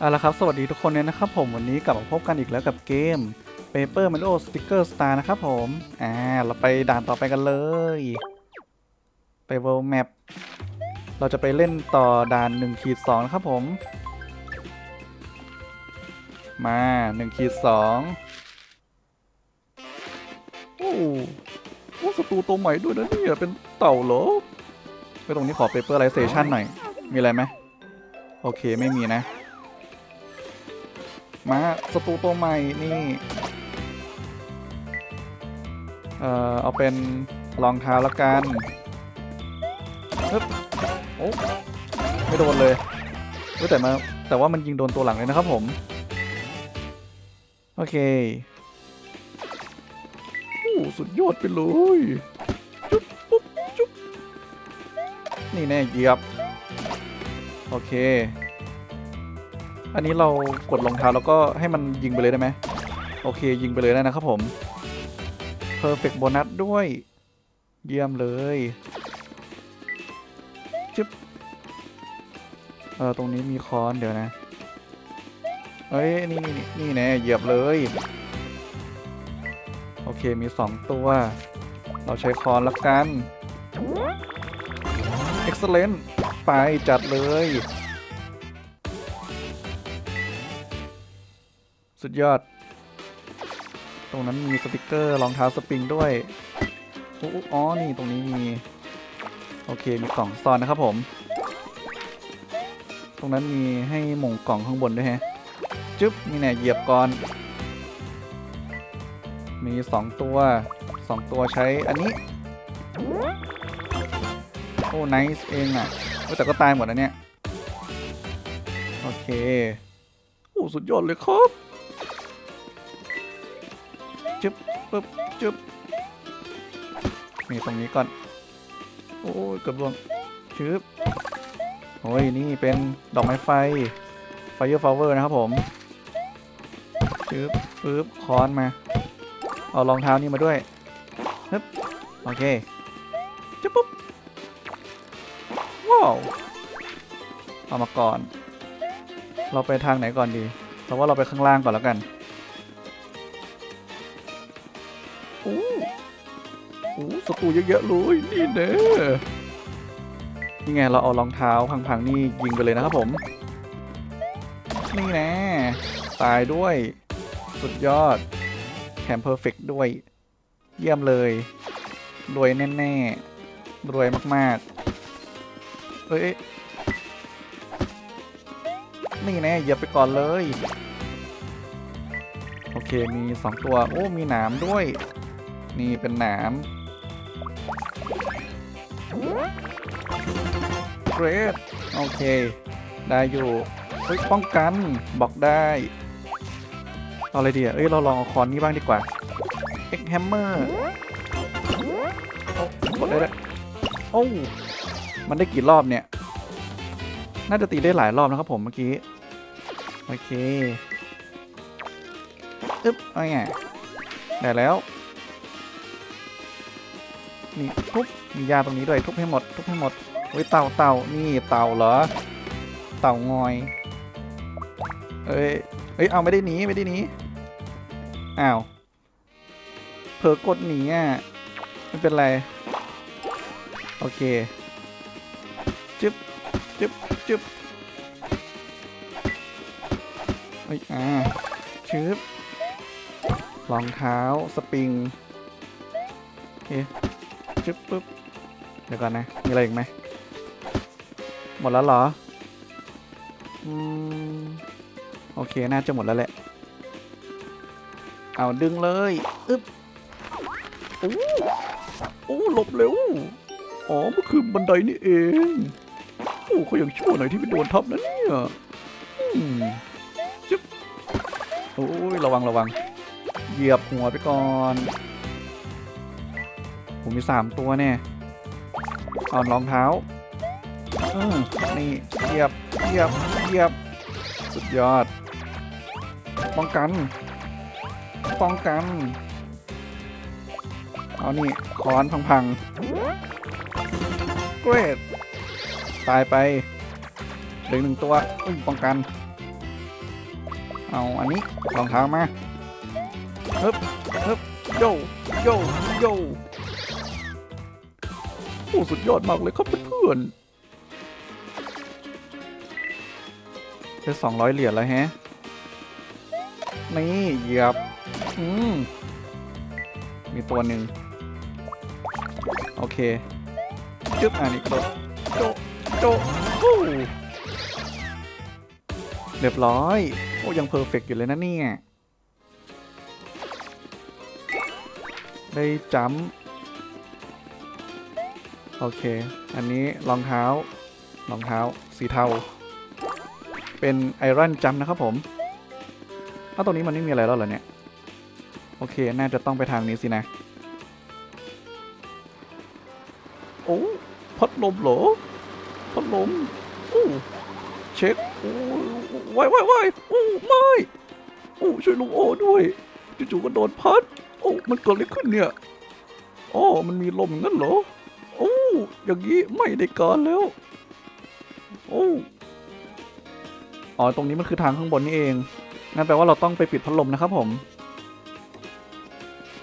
เอาละครับ สวัสดีทุกคนเนี่ยนะครับผมวันนี้กลับมาพบกันอีกแล้วกับเกม Paper Mario Sticker Star นะครับผมอ่าเราไปด่านต่อไปกันเลย ไป World Map เราจะไปเล่นต่อด่าน1ขีด2นะครับผม มา1ขีด2โอ้โหศัตรูตัวใหม่ด้วยนะเนี่ยเป็นเต่าเหรอไปตรงนี้ขอ Paperization หน่อย มีอะไรไหมโอเคไม่มีนะ มาสตูตัวใหม่นี่ เอ่อ เอาเป็นรองเท้าละกันฮึบโอ้ไม่โดนเลยเว้ยแต่มาแต่ว่ามันยิงโดนตัวหลังเลยนะครับผม โอเคโอ้สุดยอดไปเลยจุ๊บปุ๊บจุ๊บนี่แน่เหยียบ โอเค อันนี้เรากดรองเท้าแล้วก็ให้มันยิงไปเลยได้ไหมโอเค ยิงไปเลยได้นะครับผม Perfect Bonus ด้วย เยี่ยมเลยจึ๊บเออตรงนี้มีค้อนเดี๋ยวนะเอ้ยนี่นี่นี่แน่เหยียบเลย โอเคมีสองตัว เราใช้ค้อนละกัน Excellent ไปจัดเลย สุดยอด ตรงนั้นมีสติกเกอร์รองเท้าสปริงด้วยอ๋อ นี่ตรงนี้มี โอเค มีกล่องซ่อนนะครับผม ตรงนั้นมีให้หม่งกล่องข้างบนด้วยฮะ จึ๊บ นี่แน่เหยียบก่อน มีสองตัวสองตัวใช้อันนี้ โอ้ไนส์เองอะ แต่ก็ตายหมดนะเนี่ย โอเค โอ้ สุดยอดเลยครับ จึ๊บปึ๊บจึ๊บนี่ตรงนี้ก่อน โอ้ยเกือบรวงชึบโอ้ย นี่เป็นดอกไม้ไฟ Fire Flower นะครับผมชึบปึ๊บค้อนมา เอารองเท้านี่มาด้วยฮึบโอเคจึ๊บปุ๊บ ว้าว เอามาก่อน เราไปทางไหนก่อนดี เราว่าเราไปข้างล่างก่อนแล้วกัน โอ้โหสตูเยอะๆเลยนี่เด้อนี่ไงเราเอารองเท้าพังๆนี่ยิงไปเลยนะครับผม นี่แน่ตายด้วย สุดยอดแถมเพอร์เฟกด้วย เยี่ยมเลย รวยแน่ๆ รวยมากๆ เอ้ยนี่แน่เหยียบไปก่อนเลย โอเคมีสองตัว โอ้ มีหนามด้วย นี่เป็นหนามเกรดโอเค ได้อยู่เฮ้ยป้องกันบอกได้เอาอะไรดีอะเอ้ยเราลองเอาคอนนี้บ้างดีกว่าเอ็กแฮมเมอร์กดได้แล้วโอ้มันได้กี่รอบเนี่ย น่าจะตีได้หลายรอบนะครับผมเมื่อกี้ โอเค อึ๊บเอาไงได้แล้ว นี่ทุบมียาตรงนี้ด้วยทุบให้หมดทุบให้หมดเฮ้ยเต่าเต่านี่เต่าเหรอ เต่างอยเอ้ยเฮ้ยเอาไม่ได้หนีไม่ได้หนีอ้าวเผลอกดหนีอะไม่เป็นไร โอเคจึ๊บจึ๊บจึ๊บเฮ้ยอ่าชึบรองเท้าสปริงโอเึบปึ๊บเดี๋ยวก่อนนะ มีอะไรอีกไหม หมดแล้วเหรอ อืม โอเค น่าจะหมดแล้วแหละ เอาดึงเลยอึ๊บโอ้โอ้หลบเร็ว อ๋อ มันคือบันไดนี่เอง โอ้เขายังชั่วหน่อยที่ไม่โดนทับนะเนี่ยอืมจึ๊บโอ้ย ระวังระวัง เหยียบหัวไปก่อน ผมมีสามตัวเนี่ยเอารองเท้าอืมนี่เหยียบเหยียบเหยียบ สุดยอด ป้องกัน ป้องกัน เอานี่ค้อนพังๆเกรดตายไปเหลือหนึ่งตัวอุ้ยป้องกัน เอาอันนี้รองเท้ามาฮึบฮึบโยโยโย โอ้สุดยอดมากเลยครับเพื่อนๆได้สองร้อยเหรียญแล้วแฮะ นี่เหยียบ อืม มีตัวหนึ่ง โอเค จึ๊บอ่านี่กระโดดโจโจโอ้เรียบร้อย โอ้ยังเพอร์เฟกอยู่เลยนะเนี่ย ได้จัมป์ โอเค อันนี้รองเท้ารองเท้าสีเทา เป็นไอรอนจัมนะครับผมถ้าตรงนี้มันไม่มีอะไรแล้วเหรอเนี่ย โอเค น่าจะต้องไปทางนี้สินะ โอ้พัดลมเหรอพัดลมโอ้เช็คโอ้ไว้ไว้ไว้โอ้ไม่โอ้ช่วยลุงโอ้ด้วยจู่ๆก็โดนพัด โอ้มันเกิดอะไรขึ้นเนี่ยอ๋อมันมีลมงั้นเหรอ อ้อย่างนี้ไม่ได้การแล้ว โอ้อ๋อ ตรงนี้มันคือทางข้างบนนี่เอง งั้นแปลว่าเราต้องไปปิดพัดลมนะครับผม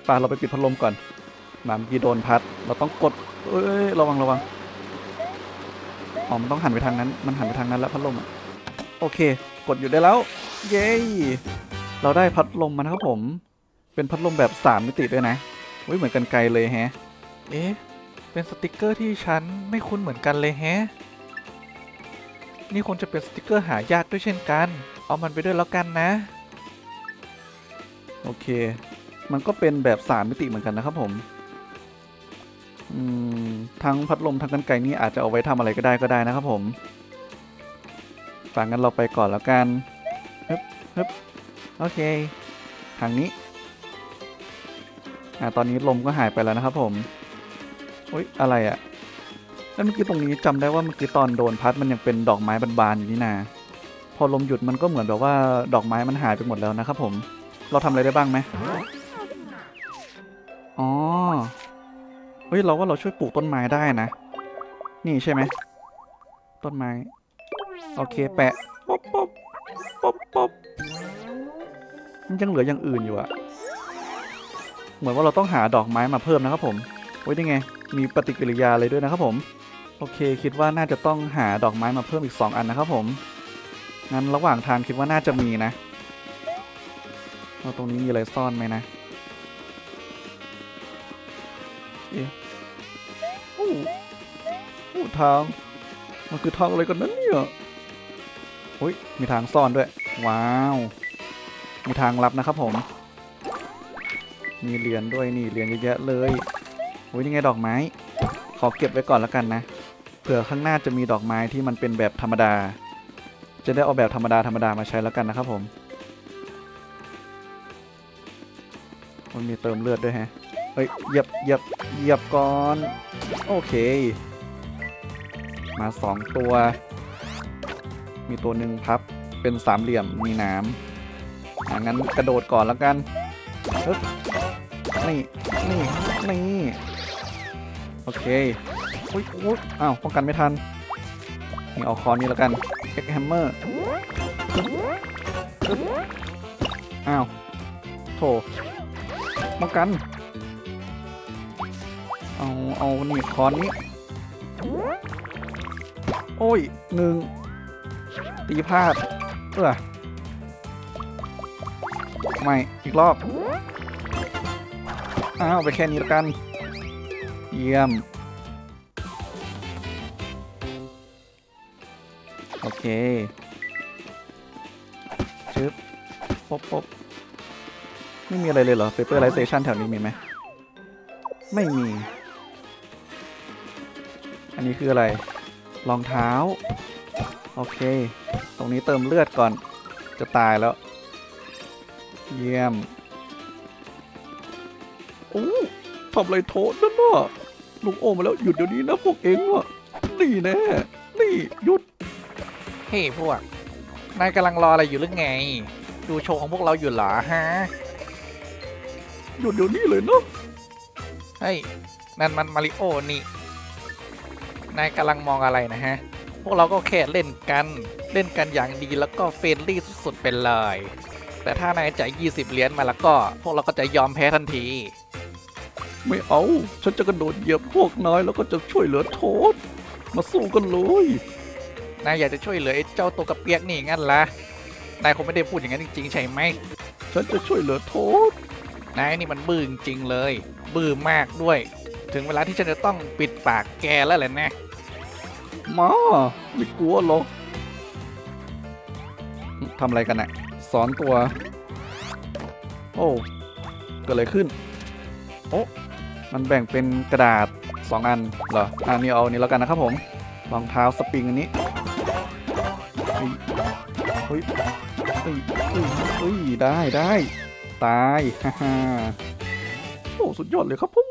ป่าเราไปปิดพัดลมก่อนหมาเมื่อกี้โดนพัด เราต้องกด เอ้ย ระวังระวัง อ๋อ มันต้องหันไปทางนั้น มันหันไปทางนั้นแล้วพัดลมอะโอเค กดอยู่ได้แล้ว เย้ เราได้พัดลมมานะครับผม เป็นพัดลมแบบสามมิติด้วยนะเว้ยเหมือนกันไกลเลยแฮะ เอ๊ะ เป็นสติกเกอร์ที่ฉันไม่คุ้นเหมือนกันเลยแฮะ นี่คงจะเป็นสติกเกอร์หายากด้วยเช่นกัน เอามันไปด้วยแล้วกันนะ โอเค มันก็เป็นแบบสามมิติเหมือนกันนะครับผมอืมทั้งพัดลมทั้งกันไกนี่อาจจะเอาไว้ทำอะไรก็ได้ก็ได้นะครับผมฝากงั้นเราไปก่อนแล้วกันฮึบฮึบโอเค ทางนี้ อ่า ตอนนี้ลมก็หายไปแล้วนะครับผม อุ้ยอะไรอะ่ะแล้วเมื่อกี้ตรงนี้จำได้ว่าเมื่อกี้ตอนโดนพัดมันยังเป็นดอกไม้บานๆอยู่นี่นาพอลมหยุดมันก็เหมือนแบบว่าดอกไม้มันหายไปหมดแล้วนะครับผม เราทำอะไรได้บ้างไหมอ๋อเฮ้ยเราว่าเราช่วยปลูกต้นไม้ได้นะ นี่ใช่ไหมต้นไม้ โอเคแปะป๊อบป๊อบป๊อบป๊อบมันยังเหลืออย่างอื่นอยู่อะเหมือนว่าเราต้องหาดอกไม้มาเพิ่มนะครับผมเว้ยนี่ไง มีปฏิกิริยาอะไรด้วยนะครับผม โอเคคิดว่าน่าจะต้องหาดอกไม้มาเพิ่มอีก 2 อันนะครับผม งั้นระหว่างทางคิดว่าน่าจะมีนะเราตรงนี้มีอะไรซ่อนไหมนะ เอ๊ะโอ้โอ้ทางมันคือทางอะไรกันนั้นเนี่ยโอ้ยมีทางซ่อนด้วย ว้าว มีทางลับนะครับผม มีเหรียญด้วยนี่เหรียญเยอะแยะเลย อ้ยนี่ไงดอกไม้ ขอเก็บไว้ก่อนแล้วกันนะ เผื่อข้างหน้าจะมีดอกไม้ที่มันเป็นแบบธรรมดา จะได้เอาแบบธรรมดาธรรมดามาใช้แล้วกันนะครับผม มันมีเติมเลือดด้วยฮะ เฮ้ยเหยียบเหยียบเหยียบก่อน โอเค มาสองตัว มีตัวหนึ่งพับ เป็นสามเหลี่ยม มีน้ำอะงั้นกระโดดก่อนแล้วกันนี่ นี่ นี่ โอเคอุ้ยอุ้ยอ้าวป้องกันไม่ทันนี่เอาคอนนี้แล้วกันเอ็กแฮมเมอร์อ้าวโถป้องกัน เอาเอานี่คอนนี้ โอ้ยหนึ่งตีพลาดเออไม่ อีกรอบ อ้าว ไปแค่นี้แล้วกัน เยี่ยม โอเคชึบปบปบไม่มีอะไรเลยเหรอ Paperization แถวนี้มีไหม ไม่มี อันนี้คืออะไร รองเท้า โอเค ตรงนี้เติมเลือดก่อน จะตายแล้ว เยี่ยมโอ้ทำอะไรโทษนั่นน่ะ ลุงโอมาแล้วหยุดเดี๋ยวนี้นะพวกเองอะนี่แน่นี่หยุด เฮ้ยพวก นายกำลังรออะไรอยู่หรือไง ดูโชว์ของพวกเราอยู่เหรอฮะ หยุดเดี๋ยวนี้เลยนะเฮ้ยนั่นมันมาริโอนี่ นายกำลังมองอะไรนะฮะ พวกเราก็แค่เล่นกัน เล่นกันอย่างดีแล้วก็เฟรนลี่สุดๆไปเลย แต่ถ้านายจ่าย20 เหรียญมาแล้วก็ พวกเราก็จะยอมแพ้ทันที ไม่เอา ฉันจะกระโดดเหยียบพวกนายแล้วก็จะช่วยเหลือโทษ มาสู้กันเลย นายอยากจะช่วยเหลือไอ้เจ้าตัวกระเปียกนี่งั้นละนายคงไม่ได้พูดอย่างนั้นจริงๆใช่ไหม ฉันจะช่วยเหลือโทษ นายนี่มันบื้อจริงๆเลย บื้อมากด้วย ถึงเวลาที่ฉันจะต้องปิดปากแกแล้วแหละนะมาไม่กลัวหรอกทำอะไรกันน่ะสอนตัว โอ้เกิดอะไรขึ้น โอ้ มันแบ่งเป็นกระดาษ 2 อันเหรออันนี้เอาอันนี้แล้วกันนะครับผมรองเท้าสปริงอันนี้เฮ้ยเฮ้ยเฮ้ยเฮ้ยเฮ้ยได้ได้ตายฮ่าฮ่าโอ้สุดยอดเลยครับผม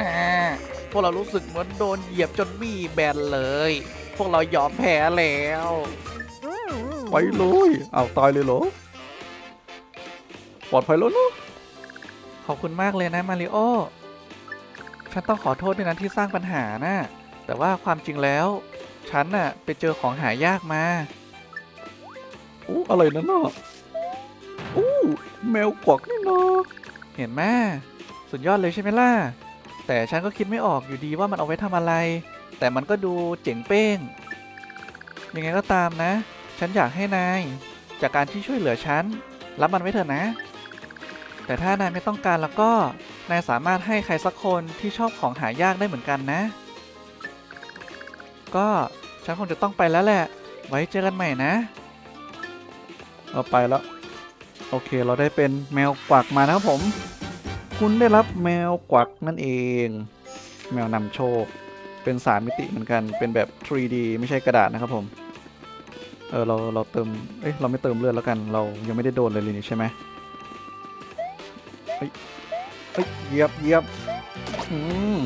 อ่าพวกเรารู้สึกเหมือนโดนเหยียบจนบี้แบนเลย พวกเรายอมแพ้แล้วไปเลยเอาตายเลยเหรอปลอดภัยแล้วเนอะ ขอบคุณมากเลยนะมาริโอ ฉันต้องขอโทษด้วยนะที่สร้างปัญหานะแต่ว่าความจริงแล้ว ฉันน่ะ ไปเจอของหายากมาโอ้อะไรนั่นน่ะโอ้แมวกวักนี่นะเห็นไหมสุดยอดเลยใช่ไหมล่ะ แต่ฉันก็คิดไม่ออกอยู่ดีว่ามันเอาไว้ทำอะไร แต่มันก็ดูเจ๋งเป้ง ยังไงก็ตามนะ ฉันอยากให้นาย จากการที่ช่วยเหลือฉัน รับมันไว้เถอะนะ แต่ถ้านายไม่ต้องการแล้วก็ นายสามารถให้ใครสักคนที่ชอบของหายากได้เหมือนกันนะ ก็ฉันคงจะต้องไปแล้วแหละ ไว้เจอกันใหม่นะ เราไปแล้ว โอเคเราได้เป็นแมวกวักมานะครับผม คุณได้รับแมวกวักนั่นเอง แมวนำโชค เป็นสามมิติเหมือนกัน เป็นแบบ 3D ไม่ใช่กระดาษนะครับผม เออเราเราเติม เอ้ยเราไม่เติมเลือดแล้วกัน เรายังไม่ได้โดนเลยเลยนี่ใช่ไหม เฮ้ยเฮ้ยเหยียบเหยียบอืม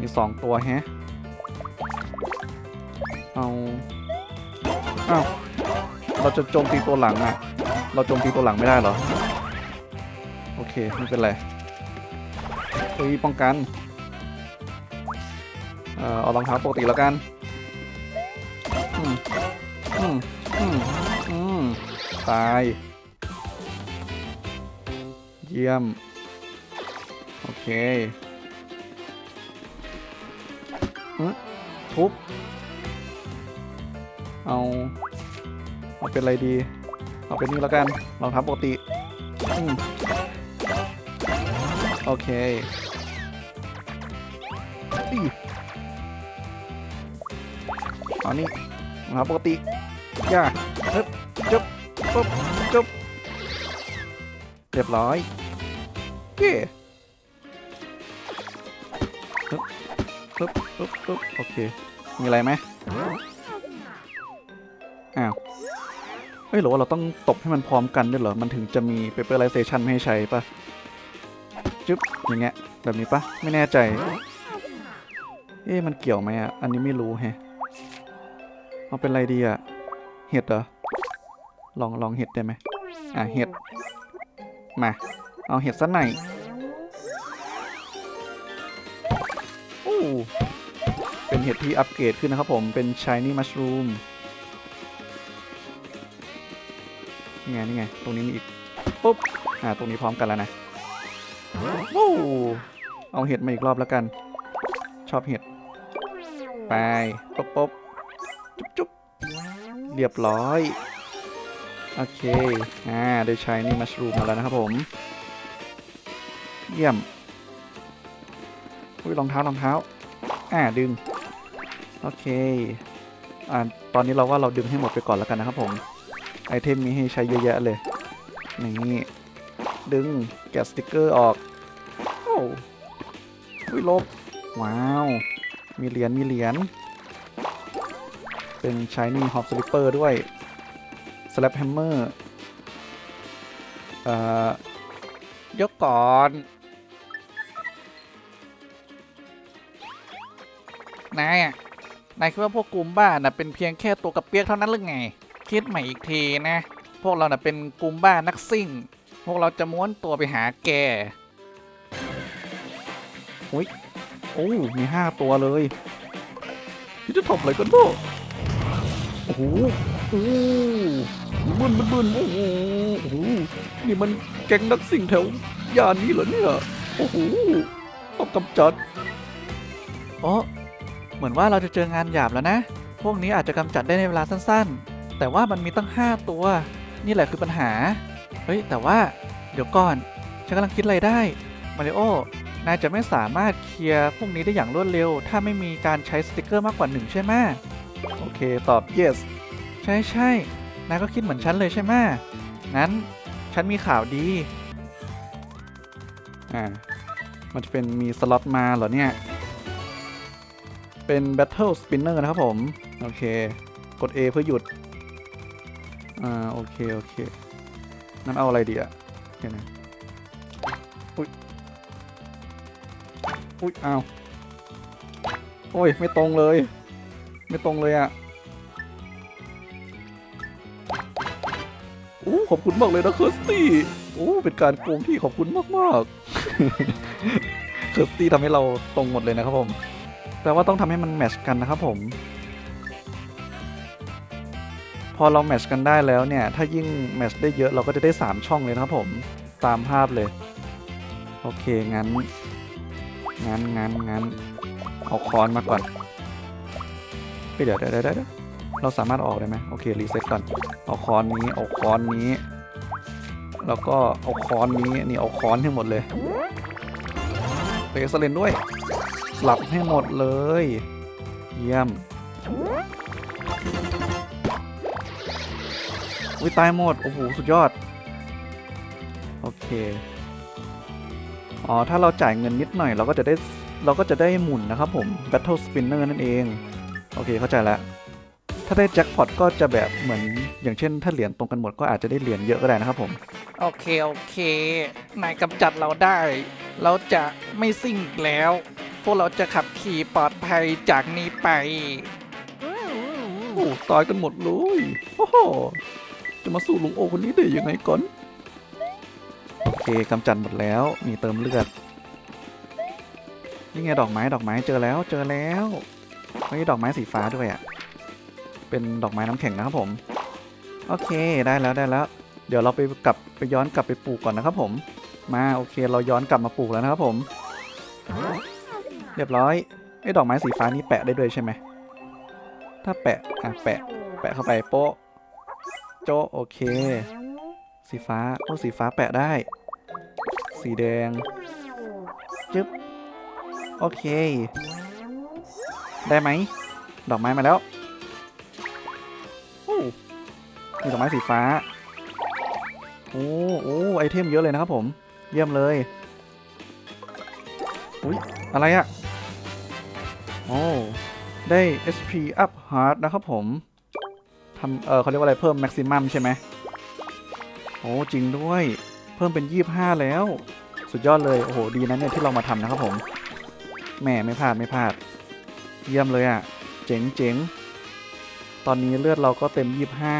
มีสองตัวแฮะ เอาเอาเราจะโจมตีตัวหลังอะเราโจมตีตัวหลังไม่ได้เหรอ โอเค ไม่เป็นไรเฮ้ยป้องกัน เอ่อเอารองเท้าปกติแล้วกัน อืม อืม อืม อืม ตาย เยี่ยม โอเคทุบ เอา เอาเป็นอะไรดี เอาเป็นนี่แล้วกันรองเท้าปกติ โอเคอีเอานี่รองเท้าปกติย่าฮึบจุ๊บปุ๊บจุ๊บเรียบร้อย เย่ฮึบฮึบฮึบฮึบโอเค มีอะไรไหมอ้าว เฮ้ยหรือว่าเราต้องตบให้มันพร้อมกันด้วยเหรอ มันถึงจะมี paperization ให้ใช้ปะจึ๊บ อย่างเงี้ย แบบนี้ปะไม่แน่ใจ เอ๊ะมันเกี่ยวไหมอะ อันนี้ไม่รู้แฮะเอาเป็นอะไรดีอะ เห็ดเหรอ ลองลองเห็ดได้ไหมอะ เห็ด มา เอาเห็ดสักหน่อยโอ้เป็นเห็ดที่อัปเกรดขึ้นนะครับผมเป็น shiny mushroom นี่ไงนี่ไง ตรงนี้มีอีก ปุ๊บ อ่า ตรงนี้พร้อมกันแล้วนะโอ้เอาเห็ดมาอีกรอบแล้วกัน ชอบเห็ด ไป ปุ๊บปุ๊บจุ๊บจุ๊บเรียบร้อย โอเค อ่า ได้ใช้นี่มัชรูมมาแล้วนะครับผม เยี่ยมอุ้ยรองเท้ารองเท้า อ่าดึง โอเค อ่าตอนนี้เราว่าเราดึงให้หมดไปก่อนแล้วกันนะครับผม ไอเทมมีให้ใช้เยอะแยะเลย นี่ ดึงแกะสติกเกอร์ออก โอ้วิลบ ว้าว มีเหรียญมีเหรียญ เป็นชายนี่ฮอปสลิปเปอร์ด้วยสแลปแฮมเมอร์ เอ่อยกก่อน นายอะนายคิดว่าพวกกลุ่มบ้าน่ะเป็นเพียงแค่ตัวกระเปียกเท่านั้นหรือไง คิดใหม่อีกทีนะ พวกเราน่ะเป็นกลุ่มบ้านักซิ่ง พวกเราจะม้วนตัวไปหาแกโอ้มีห้าตัวเลยพี่จะทำอะไรกันเนาะโอ้โหโอ้บึนบึนบึนโอ้โหโอ้โหนี่มันแก๊งนักสิ่งแถวยานนี้เหรอเนี่ย โอ้โหต้องกำจัดโอ้เห มือนว่าเราจะเจองานหยาบแล้วนะ พวกนี้อาจจะกำจัดได้ในเวลาสั้นๆ แต่ว่ามันมีตั้ง 5 ตัว นี่แหละคือปัญหา เฮ้ย แต่ว่า เดี๋ยวก่อน ฉันกำลังคิดอะไรได้ มาริโอ นายจะไม่สามารถเคลียร์พวกนี้ได้อย่างรวดเร็ว ถ้าไม่มีการใช้สติกเกอร์มากกว่าหนึ่งใช่ไหมโอเค ตอบ yes ใช่ใช่นายก็คิดเหมือนฉันเลยใช่ไหมงั้น ฉันมีข่าวดี อ่า มันจะเป็นมีสล็อตมาเหรอเนี่ย เป็น Battle Spinner นะครับผม โอเค กด A เพื่อหยุด อ่า โอเค โอเคนั่นเอาอะไรดีอะเดี๋ยวนะอุ้ย อุ้ย อ้าว โอ้ย ไม่ตรงเลย ไม่ตรงเลยอะโอ้ขอบคุณมากเลยนะเคิร์สตี้โอ้เป็นการโกงที่ขอบคุณมากๆเคิร์สตี้ทำให้เราตรงหมดเลยนะครับผม แปลว่าต้องทำให้มันแมทชกันนะครับผม พอเราแมทชกันได้แล้วเนี่ย ถ้ายิ่งแมทชได้เยอะเราก็จะได้ 3 ช่องเลยนะครับผม ตามภาพเลย โอเค งั้น งั้นงั้นงั้นเอาคอนมาก่อนเฮ้ยเดี๋ยวเดี๋ยวเดี๋ยวเดี๋ยวเราสามารถออกได้ไหมโอเค รีเซ็ตก่อน เอาคอนนี้ เอาคอนนี้ แล้วก็เอาคอนนี้ นี่เอาคอนให้งหมดเลยไปเอ็กซ์เลนด้วย หลับให้หมดเลย เยี่ยมวิตายหมด โอ้โห สุดยอด โอเค อ๋อ ถ้าเราจ่ายเงินนิดหน่อย เราก็จะได้เราก็จะได้หมุนนะครับผม Battle Spinner นั่นเอง โอเค เข้าใจแล้ว ถ้าได้แจ็คพอตก็จะแบบเหมือนอย่างเช่น ถ้าเหรียญตรงกันหมดก็อาจจะได้เหรียญเยอะก็ได้นะครับผม โอเค โอเค นายกำจัดเราได้ เราจะไม่ซิ่งแล้ว พวกเราจะขับขี่ปลอดภัยจากนี้ไปโอ้ตายกันหมดเลยโอ้โหจะมาสู้ลุงโอคนนี้ได้ยังไงก่อน โอเคกำจัดหมดแล้วมีเติมเลือดนี่ไงดอกไม้ดอกไม้เจอแล้วเจอแล้วเฮ้ยดอกไม้สีฟ้าด้วยอะ เป็นดอกไม้น้ำแข็งนะครับผม โอเคได้แล้วได้แล้ว เดี๋ยวเราไปกลับไปย้อนกลับไปปลูกก่อนนะครับผม มาโอเคเราย้อนกลับมาปลูกแล้วนะครับผม เรียบร้อยไอ้ดอกไม้สีฟ้านี่แปะได้ด้วยใช่ไหม ถ้าแปะ อะ แปะ แปะเข้าไปโป๊ะ โจโอเค สีฟ้า โอ้ สีฟ้าแปะได้ สีแดง จึ๊บ โอเค ได้ไหม ดอกไม้มาแล้วโอ้มีดอกไม้สีฟ้า โอ้โอ้ไอเทมเยอะเลยนะครับผม เยี่ยมเลย อุ้ยอะไรอะ โอ้ได้ HP up hard นะครับผมทำเออเขาเรียกว่าอะไรเพิ่ม maximum ใช่ไหมโอ้จริงด้วย เพิ่มเป็น 25 แล้ว สุดยอดเลย โอ้โห ดีนะเนี่ยที่เรามาทำนะครับผมแหมไม่พลาดไม่พลาด เยี่ยมเลยอะ่ะ เจ๋งเจ๋งตอนนี้เลือดเราก็เต็ม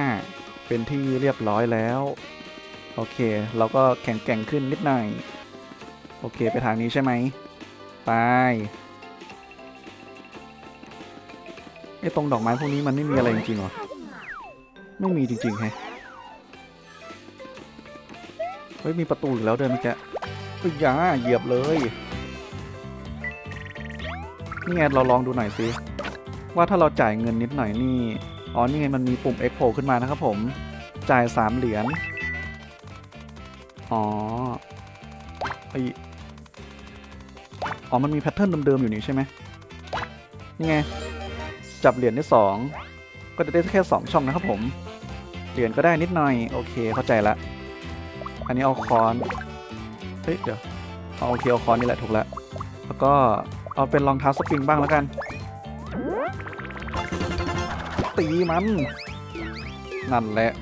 25 เป็นที่เรียบร้อยแล้ว โอเค เราก็แข็งแกร่งขึ้นนิดหน่อย โอเค ไปทางนี้ใช่ไหมไป ไอ้ตรงดอกไม้พวกนี้มันไม่มีอะไรจริงๆเหรอ ไม่มีจริงๆแฮะเฮ้ยมีประตูอีกแล้วเดินเมื่อกี้เฮ้ยาเหยียบเลย นี่ไงเราลองดูหน่อยสิว่าถ้าเราจ่ายเงินนิดหน่อยนี่อ๋อนี่ไงมันมีปุ่ม X โผล่ขึ้นมานะครับผมจ่าย3เหรียญอ๋อไออ๋อมันมีแพทเทิร์นเดิมๆอยู่นี่ใช่ไหมนี่ไง จับเหรียญได้สองก็จะได้แค่สองช่องนะครับผม เหรียญก็ได้นิดหน่อย โอเคเข้าใจละ อันนี้เอาคอนเฮ้ยเดี๋ยวเอาโอเคเอาคอนนี่แหละถูกแล้วแล้วก็เอาเป็นรองเท้าสปริงบ้างแล้วกัน ตีมัน นั่นแหละ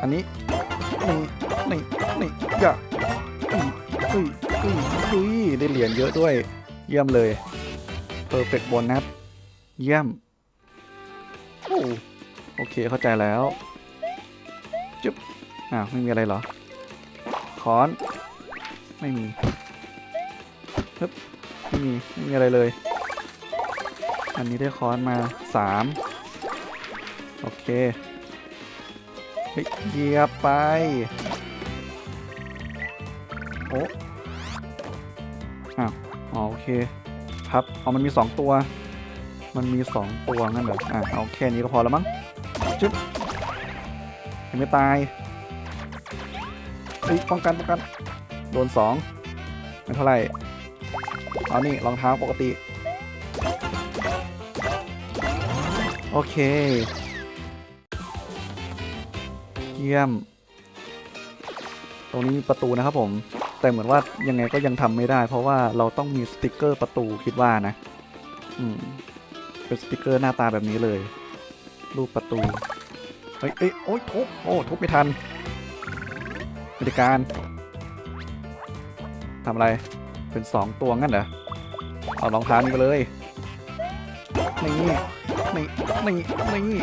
อันนี้นี่นี่นี่อย่าอุ้ยอุ้ยอุ้ยอุ้ยได้เหรียญเยอะด้วย เยี่ยมเลยเพอร์เฟกต์โบนัส เยี่ยมโอโอเคเข้าใจแล้ว จุ๊บ อ้าว ไม่มีอะไรเหรอคอน ไม่มีฮึบไม่มี ไม่มีอะไรเลย อันนี้ได้ค้อนมาสามโอเคเฮ้ยเหยียบไป โอ้อ้าว อ๋อ โอเค พับ อ๋อ มันมีสองตัว มันมีสองตัวงั้นเหรออะเอาแค่นี้ก็พอแล้วมั้งจึ๊บยังไม่ตายเฮ้ยป้องกันป้องกัน โดนสองไม่เท่าไหร่เอานี่รองเท้าปกติ โอเค เยี่ยม ตรงนี้ประตูนะครับผม แต่เหมือนว่ายังไงก็ยังทำไม่ได้ เพราะว่าเราต้องมีสติกเกอร์ประตูคิดว่านะ อืม เป็นสติกเกอร์หน้าตาแบบนี้เลย รูปประตู เฮ้ยเอ้ยโอ้ยทุบโอ้ทุบไม่ทันบริการทำอะไร เป็นสองตัวงั้นเหรอ เอารองเท้านี่ไปเลย นี่ นี่ นี่ นี่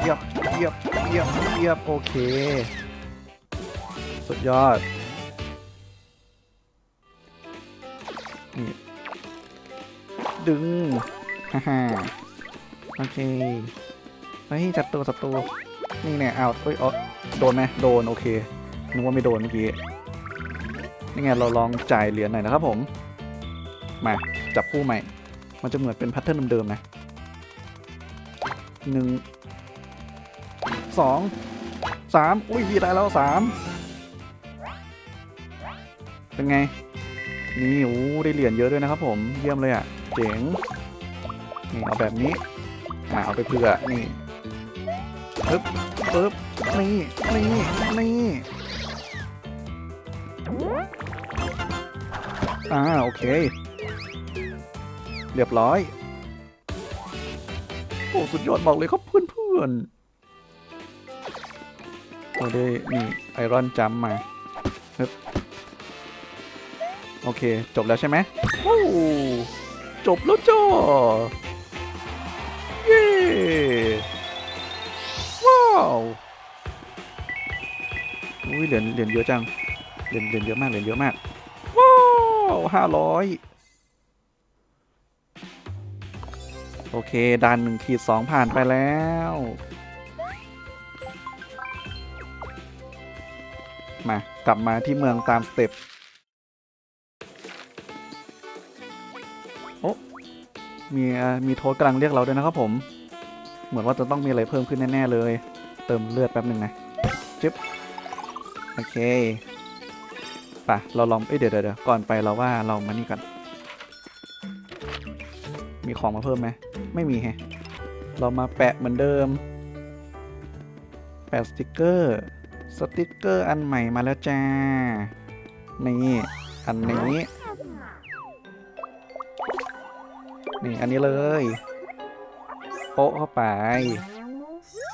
เหยียบเหยียบเหยียบเหยียบโอเค สุดยอด นี่ ดึง ฮ่าฮ่าโอเค เฮ้ย จับตัวจับตัว นี่เนี่ยเอาเอ้ยอ๋อโดนไหมโดน โอเค นึกว่าไม่โดนเมื่อกี้ นี่ไง เราลองจ่ายเหรียญหน่อยนะครับผม มา จับคู่ใหม่ มันจะเหมือนเป็นแพทเทิร์นเดิมๆนะหนึ่งสองสามอุ้ยพี่ตายแล้วสามเป็นไง นี่โอ้ได้เหรียญเยอะด้วยนะครับผม เยี่ยมเลยอะ เจ๋ง นี่เอาแบบนี้อ่าเอาไปเผื่อนี่ปึ๊บปึ๊บนี่นี่นี่อ่าโอเค เรียบร้อย โอ้สุดยอดบอกเลยครับเพื่อนๆเราได้นี่ไอรอนจัมมาฮึบโอเค จบแล้วใช่ไหมโอ้จบแล้วจ้า ว้าวอุ้ยเหรียญเหรียญเยอะจังเหรียญเหรียญเยอะมากเหรียญเยอะมาก ว้าวห้าร้อยโอเคด่านหนึ่งขีดสองผ่านไปแล้ว มากลับมาที่เมืองตามสเต็ปโอ้มีมีโทษกำลังเรียกเราด้วยนะครับผม เหมือนว่าจะต้องมีอะไรเพิ่มขึ้นแน่ๆเลย เติมเลือดแป๊บหนึ่งนะจึ๊บโอเคไป่ะเราลองเอ้ยเดี๋ยวเดี๋ยวเดี๋ยวก่อนไปเราว่าเรามานี่ก่อนมีของมาเพิ่มไหมไม่มีแฮะเรามาแปะเหมือนเดิม แปะสติกเกอร์สติกเกอร์อันใหม่มาแล้วจ้านี่อันนี้นี่อันนี้เลย โปะเข้าไป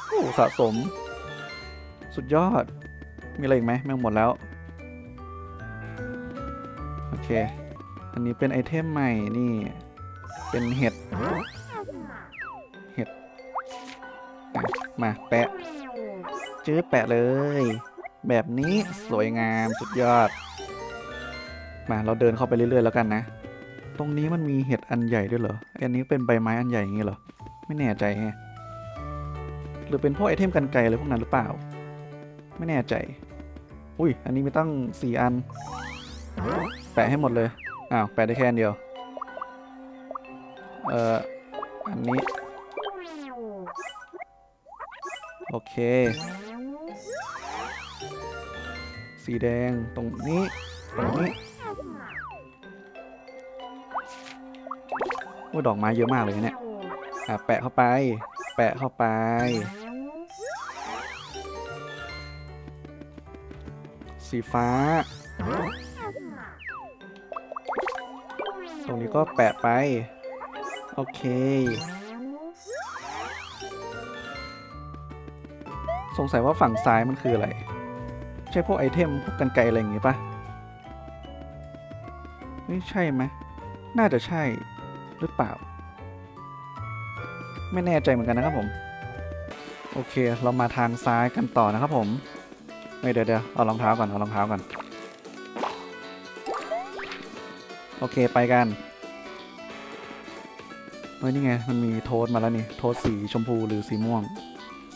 โอ้สะสม สุดยอด มีอะไรอีกไหมไม่หมดแล้ว โอเค อันนี้เป็นไอเทมใหม่นี่ เป็นเห็ด เห็ด มาแปะ จื้อแปะเลย แบบนี้สวยงามสุดยอด มาเราเดินเข้าไปเรื่อยๆแล้วกันนะ ตรงนี้มันมีเห็ดอันใหญ่ด้วยเหรอ อันนี้เป็นใบไม้อันใหญ่อย่างงี้เหรอ ไม่แน่ใจแฮะหรือเป็นพวกไอเทมกันไกลอะไรพวกนั้นหรือเปล่า ไม่แน่ใจ อุ้ย อันนี้มีตั้งสี่อัน แปะให้หมดเลย อ้าว แปะได้แค่เดียว เอ่อ อันนี้ โอเค สีแดงตรงนี้ ตรงนี้โอ้ดอกไม้เยอะมากเลยเนี่ย อะแปะเข้าไป แปะเข้าไป สีฟ้า ตรงนี้ก็แปะไป โอเค สงสัยว่าฝั่งซ้ายมันคืออะไร ใช่พวกไอเทมพวกกันไกรอะไรอย่างงี้ปะไม่ใช่ไหมน่าจะใช่หรือเปล่า ไม่แน่ใจเหมือนกันนะครับผม โอเค เรามาทางซ้ายกันต่อนะครับผมไม่เดี๋ยวเดี๋ยวเอารองเท้าก่อน เอารองเท้าก่อน โอเคไปกันเฮ้ยนี่ไง มันมีโทสมาแล้วนี่ โทสสีชมพูหรือสีม่วง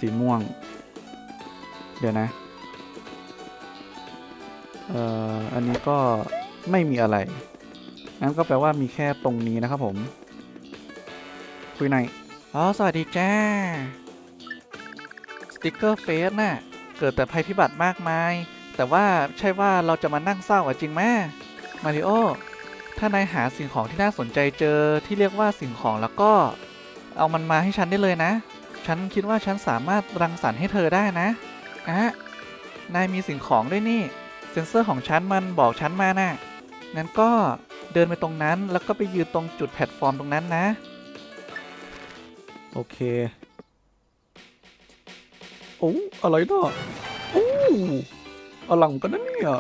สีม่วง เดี๋ยวนะ เอ่อ อันนี้ก็ไม่มีอะไร งั้นก็แปลว่ามีแค่ตรงนี้นะครับผม คุยใน อ๋อ สวัสดีจ้า สติกเกอร์เฟสน่ะ เกิดแต่ภัยพิบัติมากมาย แต่ว่าใช่ว่าเราจะมานั่งเศร้าอะจริงไหมมาริโอ ถ้านายหาสิ่งของที่น่าสนใจเจอที่เรียกว่าสิ่งของแล้วก็ เอามันมาให้ฉันได้เลยนะ ฉันคิดว่าฉันสามารถรังสรรค์ให้เธอได้นะอะนายมีสิ่งของด้วยนี่ เซ็นเซอร์ของฉันมันบอกฉันมานะ่ะงั้นก็เดินไปตรงนั้นแล้วก็ไปยืนตรงจุดแพลตฟอร์มตรงนั้นนะ โอเค โอ้ อะไรเนาะโอ้อลังกันนะเนี่ย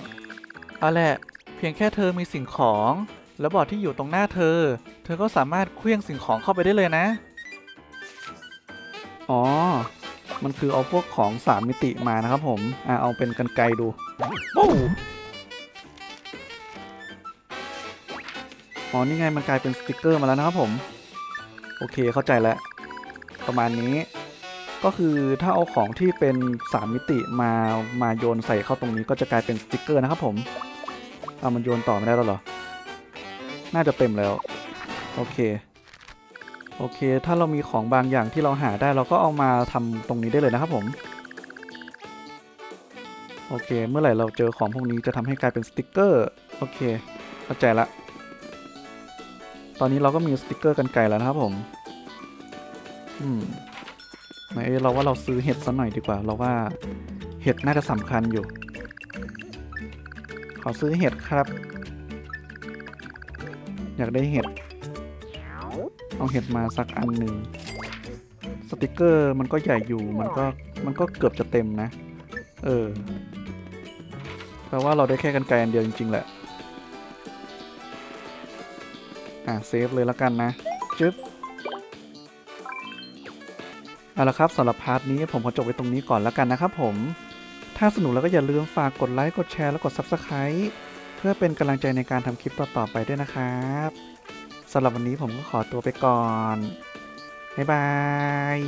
เอาแหละ เพียงแค่เธอมีสิ่งของ แล้วบอร์ดที่อยู่ตรงหน้าเธอ เธอก็สามารถเคลื่องสิ่งของเข้าไปได้เลยนะ อ๋อ มันคือเอาพวกของสามมิติมานะครับผม อะเอาเป็นกันไกลดูโอ้อ๋อ นี่ไงมันกลายเป็นสติกเกอร์มาแล้วนะครับผม โอเคเข้าใจแล้ว ประมาณนี้ ก็คือถ้าเอาของที่เป็นสามมิติมามาโยนใส่เข้าตรงนี้ก็จะกลายเป็นสติกเกอร์นะครับผมเอามันโยนต่อไม่ได้แล้วเหรอ น่าจะเต็มแล้ว โอเค โอเค ถ้าเรามีของบางอย่างที่เราหาได้เราก็เอามาทำตรงนี้ได้เลยนะครับผม โอเค เมื่อไหร่เราเจอของพวกนี้จะทำให้กลายเป็นสติกเกอร์ โอเค เข้าใจละ ตอนนี้เราก็มีสติกเกอร์กันไกลแล้วนะครับผม อืมไหนเราว่าเราซื้อเห็ดสักหน่อยดีกว่า เราว่าเห็ดน่าจะสำคัญอยู่ ขอซื้อเห็ดครับ อยากได้เห็ด เอาเห็ดมาสักอันหนึ่งสติกเกอร์มันก็ใหญ่อยู่มันก็มันก็เกือบจะเต็มนะ เออแปลว่าเราได้แค่กันไกลอันเดียวจริง ๆ แหละ อะเซฟเลยแล้วกันนะ จึ๊บ เอาละครับสำหรับพาร์ทนี้ผมขอจบไว้ตรงนี้ก่อนแล้วกันนะครับผม ถ้าสนุกแล้วก็อย่าลืมฝากกดไลค์กดแชร์และกด Subscribe เพื่อเป็นกำลังใจในการทำคลิปต่อๆไปด้วยนะครับสำหรับวันนี้ผมก็ขอตัวไปก่อน บ๊ายบาย